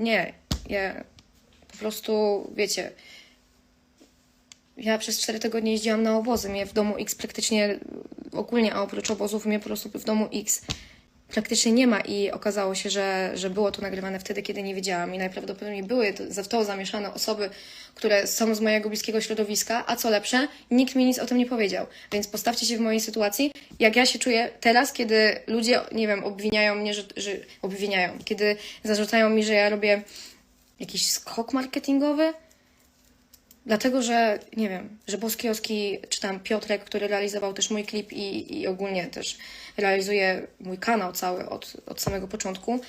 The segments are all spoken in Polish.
nie. Ja po prostu, wiecie, ja przez 4 tygodnie jeździłam na obozy. Mnie w domu X praktycznie, ogólnie, a oprócz obozów, mnie po prostu w domu X praktycznie nie ma i okazało się, że, że było to nagrywane wtedy, kiedy nie wiedziałam i najprawdopodobniej były za to zamieszane osoby, które są z mojego bliskiego środowiska, a co lepsze, nikt mi nic o tym nie powiedział. Więc postawcie się w mojej sytuacji, jak ja się czuję teraz, kiedy ludzie, nie wiem, obwiniają mnie, że, że obwiniają, kiedy zarzucają mi, że ja robię jakiś skok marketingowy, Dlatego, że nie wiem, że Boskioski, czy tam Piotrek, który realizował też mój klip i, i ogólnie też realizuje mój kanał cały od, od samego początku,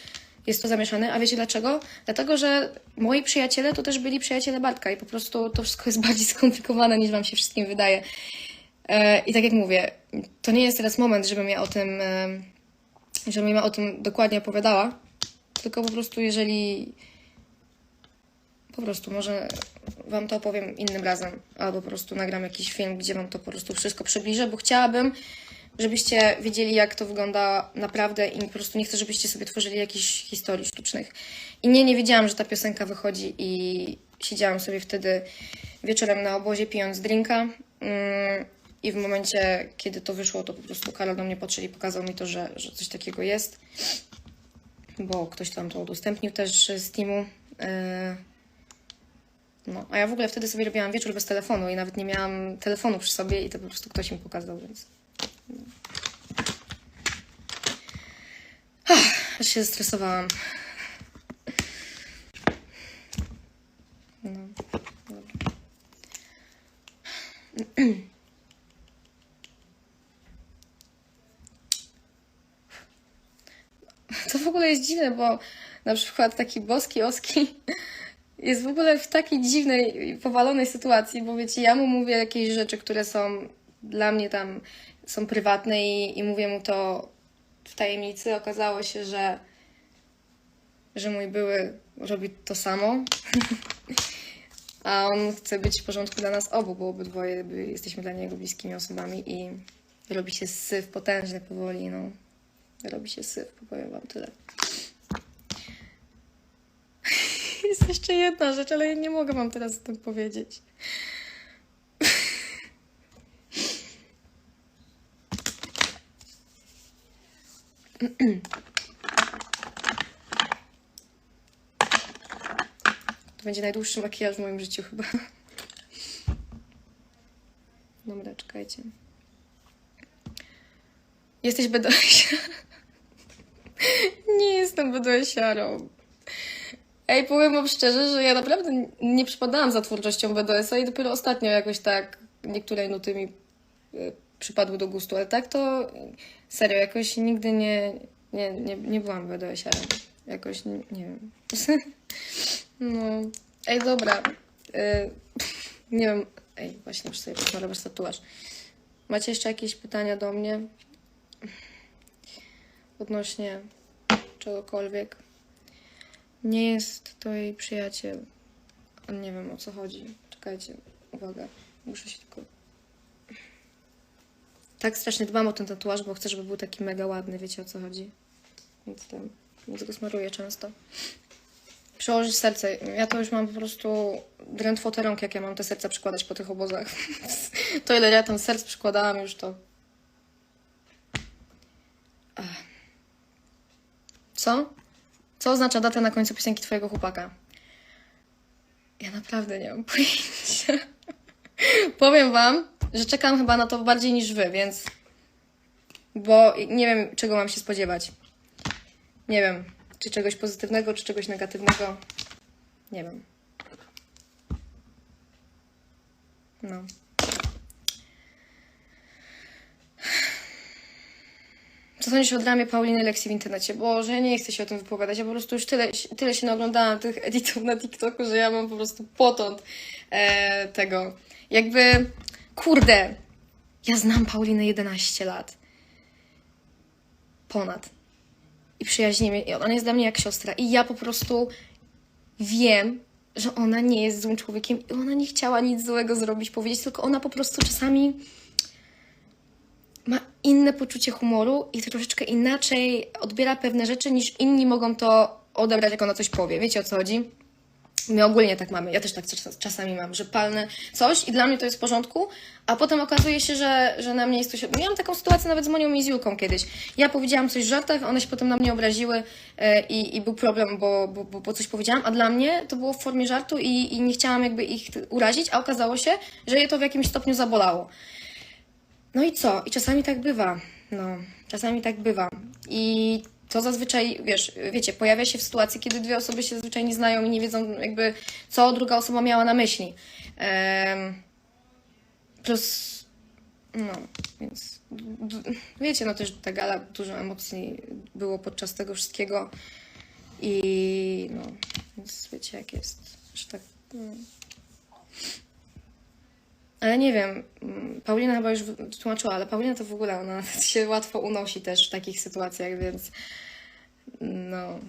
jest to zamieszane. A wiecie dlaczego? Dlatego, że moi przyjaciele to też byli przyjaciele Bartka i po prostu to wszystko jest bardziej skomplikowane niż wam się wszystkim wydaje. E, I tak jak mówię, to nie jest teraz moment, żebym ja o tym, e, żebym ja o tym dokładnie opowiadała, tylko po prostu jeżeli po prostu może wam to opowiem innym razem, albo po prostu nagram jakiś film, gdzie wam to po prostu wszystko przybliżę, bo chciałabym, żebyście wiedzieli, jak to wygląda naprawdę i po prostu nie chcę, żebyście sobie tworzyli jakichś historii sztucznych. I nie, nie wiedziałam, że ta piosenka wychodzi i siedziałam sobie wtedy wieczorem na obozie pijąc drinka mm, i w momencie, kiedy to wyszło, to po prostu Karol do mnie podszedł i pokazał mi to, że, że coś takiego jest, bo ktoś tam to udostępnił też z teamu. No, a ja w ogóle wtedy sobie robiłam wieczór bez telefonu i nawet nie miałam telefonu przy sobie i to po prostu ktoś mi pokazał, więc... Ach, aż się zestresowałam. No, dobra. To w ogóle jest dziwne, bo na przykład taki boski oski jest w ogóle w takiej dziwnej, powalonej sytuacji, bo wiecie, ja mu mówię jakieś rzeczy, które są dla mnie tam, są prywatne i, i mówię mu to w tajemnicy. Okazało się, że, że mój były robi to samo. A on chce być w porządku dla nas obu, bo obydwoje jesteśmy dla niego bliskimi osobami i robi się syf potężny powoli, no. Robi się syf, powiem wam tyle. Jest jeszcze jedna rzecz, ale ja nie mogę wam teraz o tym powiedzieć. To będzie najdłuższy makijaż w moim życiu chyba. Dobra, czekajcie. Jesteś bedosia. Nie jestem bedoesiarą. Ej, powiem wam szczerze, że ja naprawdę nie przypadałam za twórczością BDS-a i dopiero ostatnio jakoś tak niektóre nuty mi y, przypadły do gustu, ale tak to y, serio, jakoś nigdy nie, nie, nie, nie byłam BDS-iarem. Jakoś, nie, nie wiem. No. Ej, dobra. Y, nie wiem. Ej, właśnie muszę sobie posmarować tatuaż. Macie jeszcze jakieś pytania do mnie? Odnośnie czegokolwiek? Nie jest to jej przyjaciel. Nie wiem o co chodzi. Czekajcie, uwaga. Muszę się tylko. Tak strasznie dbam o ten tatuaż, bo chcę, żeby był taki mega ładny, wiecie o co chodzi. Więc tam, więc go smaruję często. Przełożyć serce. Ja to już mam po prostu drętwotę rąk, jak ja mam te serca przykładać po tych obozach. to ile ja tam serc przykładałam już to. Co? Co oznacza data na końcu piosenki twojego chłopaka? Ja naprawdę nie mam pojęcia. Powiem wam, że czekam chyba na to bardziej niż wy, więc. Bo nie wiem, czego mam się spodziewać. Nie wiem, czy czegoś pozytywnego, czy czegoś negatywnego. Nie wiem. No. Co sądzisz o dramie Pauliny Lexi w internecie? Boże, nie chcę się o tym wypowiadać. Ja po prostu już tyle, tyle się naoglądałam tych editów na TikToku, że ja mam po prostu potąd e, tego. Jakby, kurde, ja znam Paulinę 11 lat. Ponad. I przyjaźnimy. I ona jest dla mnie jak siostra. I ja po prostu wiem, że ona nie jest złym człowiekiem i ona nie chciała nic złego zrobić, powiedzieć, tylko ona po prostu czasami inne poczucie humoru i troszeczkę inaczej odbiera pewne rzeczy niż inni mogą to odebrać, jak ona coś powie. Wiecie o co chodzi? My ogólnie tak mamy, ja też tak czas- czasami mam, że palnę coś i dla mnie to jest w porządku, a potem okazuje się, że, że na mnie jest coś... Miałam taką sytuację nawet z Monią Julką kiedyś. Ja powiedziałam coś w żartach, one się potem na mnie obraziły e, i, i był problem, bo, bo, bo, bo coś powiedziałam, a dla mnie to było w formie żartu i, i nie chciałam jakby ich urazić, a okazało się, że je to w jakimś stopniu zabolało. No i co? I czasami tak bywa. No, czasami tak bywa. I to zazwyczaj, wiesz, wiecie, pojawia się w sytuacji, kiedy dwie osoby się zazwyczaj nie znają i nie wiedzą jakby, co druga osoba miała na myśli. Em, plus, no, więc wiecie, no też ta gala, dużo emocji było podczas tego wszystkiego i no, więc wiecie jak jest, że tak... Ale nie wiem, Paulina chyba już tłumaczyła, ale Paulina to w ogóle, ona się łatwo unosi też w takich sytuacjach, więc no,